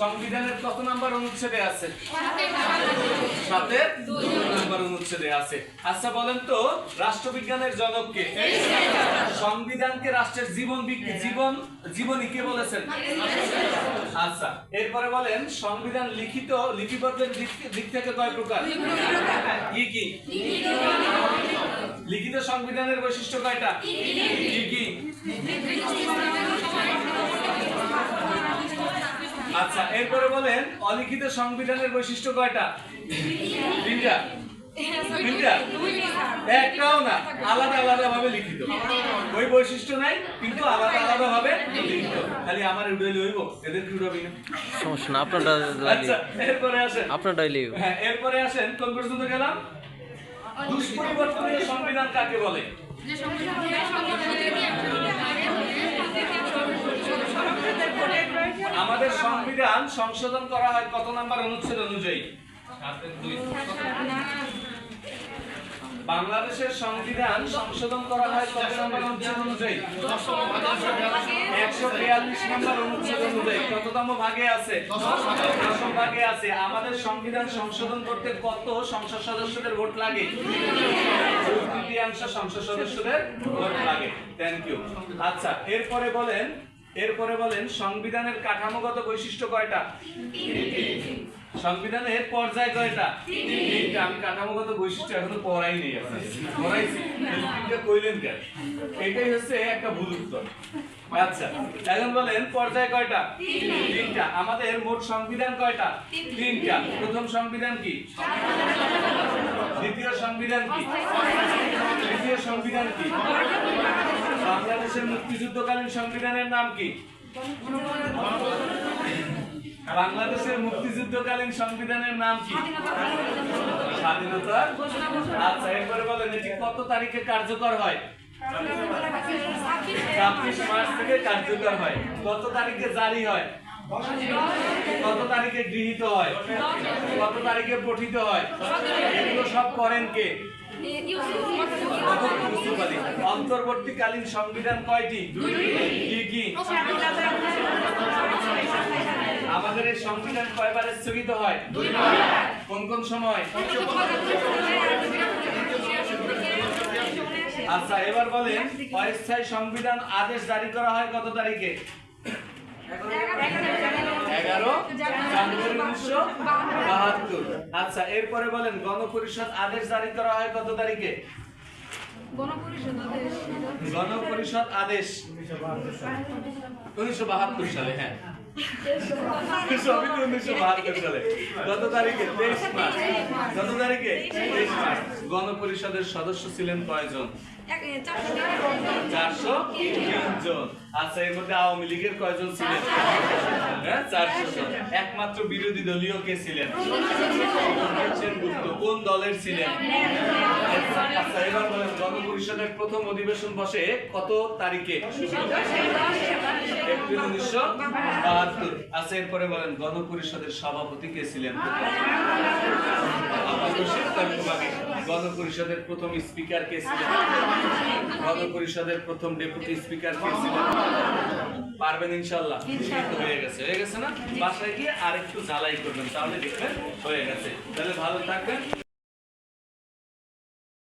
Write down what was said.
সংবিধানের কত নাম্বার অনুচ্ছেদে আছে? দুই নাম্বার অনুচ্ছেদে আছে। আচ্ছা বলেন তো, রাষ্ট্রবিজ্ঞানের জনককে। সংবিধানকে রাষ্ট্রের জীবন জীবন, জীবনী কে বলেছেন? আচ্ছা এরপরে বলেন, সংবিধান লিখিত, লিপিবদ্ধের দিক থেকে কয় প্রকার? কি কি? লিখিত সংবিধানের বৈশিষ্ট্য কয়টা? কি কি? আচ্ছা এরপরে বলেন অলিখিত সংবিধানের বৈশিষ্ট্য কয়টা? তিনটা। তিনটা? একটাও না আলাদা আলাদা ভাবে লিখিত। ওই বৈশিষ্ট্য নাই কিন্তু আলাদা আলাদা ভাবে লিখিত। খালি আমার উড়াইলে হইব এদের কি উড়াবি না? সমস্যা না আপনারটা আচ্ছা এরপরে আসেন। আপনারটাই লিও হ্যাঁ এরপরে আসেন কোন পর্যন্ত গেলাম? দুষ্পরিবর্তনীয় সংবিধান কাকে বলে? সংবিধান সংশোধন করা হয় কত নাম্বার অনুচ্ছেদ অনুযায়ী? বাংলাদেশের সংবিধান সংশোধন করা হয় কত নাম্বার অনুচ্ছেদ অনুযায়ী? একশো বিয়াল্লিশ নাম্বার অনুচ্ছেদ অনুযায়ী। কততম ভাগে আছে? দশম ভাগে আছে। আমাদের সংবিধান সংশোধন করতে কত সংসদ সদস্যদের ভোট লাগে? তৃতীয়াংশ সংসদ সদস্যদের ভোট লাগে। থ্যাংক ইউ আচ্ছা এরপরে বলেন এরপরে বলেন, সংবিধানের কাঠামোগত বৈশিষ্ট্য কয়টা? সংবিধানের পর্যায় কয়টা? তিনটা। আমি কাঠামোগত বৈশিষ্ট্য এখনও পড়াই নেই পড়াইছি। কইলেন কেন? এটাই হচ্ছে একটা ভুল উত্তর। আচ্ছা এখন বলেন, পর্যায় কয়টা? তিনটা। আমাদের মোট সংবিধান কয়টা? তিনটা। প্রথম সংবিধান কি? দ্বিতীয় সংবিধান কি? তৃতীয় সংবিধান কি? বাংলাদেশের মুক্তিযুদ্ধকালীন সংবিধানের নাম কি? বাংলাদেশের মুক্তিযুদ্ধকালীন সংবিধানের নাম কি? স্বাধীনতা আচ্ছা এরপরে বলেন এটি কত তারিখে কার্যকর হয়? ছাব্বিশ মার্চ থেকে কার্যকর হয়। কত তারিখে জারি হয়? কত তারিখে গৃহীত হয়? কত তারিখে পঠিত হয়? এগুলো সব করেন কে। অন্তর্বর্তীকালীন সংবিধান কয়টি? কি কি? আমাদের এই সংবিধান কয়বার স্থগিত হয়? কোন কোন সময়? আচ্ছা এবার বলেন অস্থায়ী সংবিধান আদেশ জারি করা হয় কত তারিখে? এগারো। জানুয়ারি উনিশশো বাহাত্তর। আচ্ছা এরপরে বলেন গণপরিষদ আদেশ জারি করা হয় কত তারিখে? গণপরিষদ আদেশ উনিশশো বাহাত্তর সালে হ্যাঁ। সবই উনিশশো বাহাত্তর সালে। কত তারিখে তেইশ মার্চ। কত তারিখে তেইশ মার্চ। গণপরিষদের সদস্য ছিলেন কয়জন? চারশো জন আচ্ছা এর মধ্যে আওয়ামী লীগের কয়জন ছিলেন? হ্যাঁ চারশো জন। একমাত্র বিরোধী দলীয় কে ছিলেন? কোন দলের ছিলেন? আচ্ছা এবার বলেন গণপরিষদের প্রথম অধিবেশন বসে কত তারিখে? আচ্ছা এরপরে বলেন, গণপরিষদের সভাপতি কে ছিলেন। গণপরিষদের প্রথম স্পিকার কে ছিলেন? গণপরিষদের প্রথম ডেপুটি স্পিকার কে ছিলেন? পারবেন ইনশাল্লাহ হয়ে গেছে। হয়ে গেছে না? বাসায় গিয়ে আরেকটু জ্বালাই করবেন, তাহলে দেখবেন হয়ে গেছে। তাহলে ভালো থাকবেন।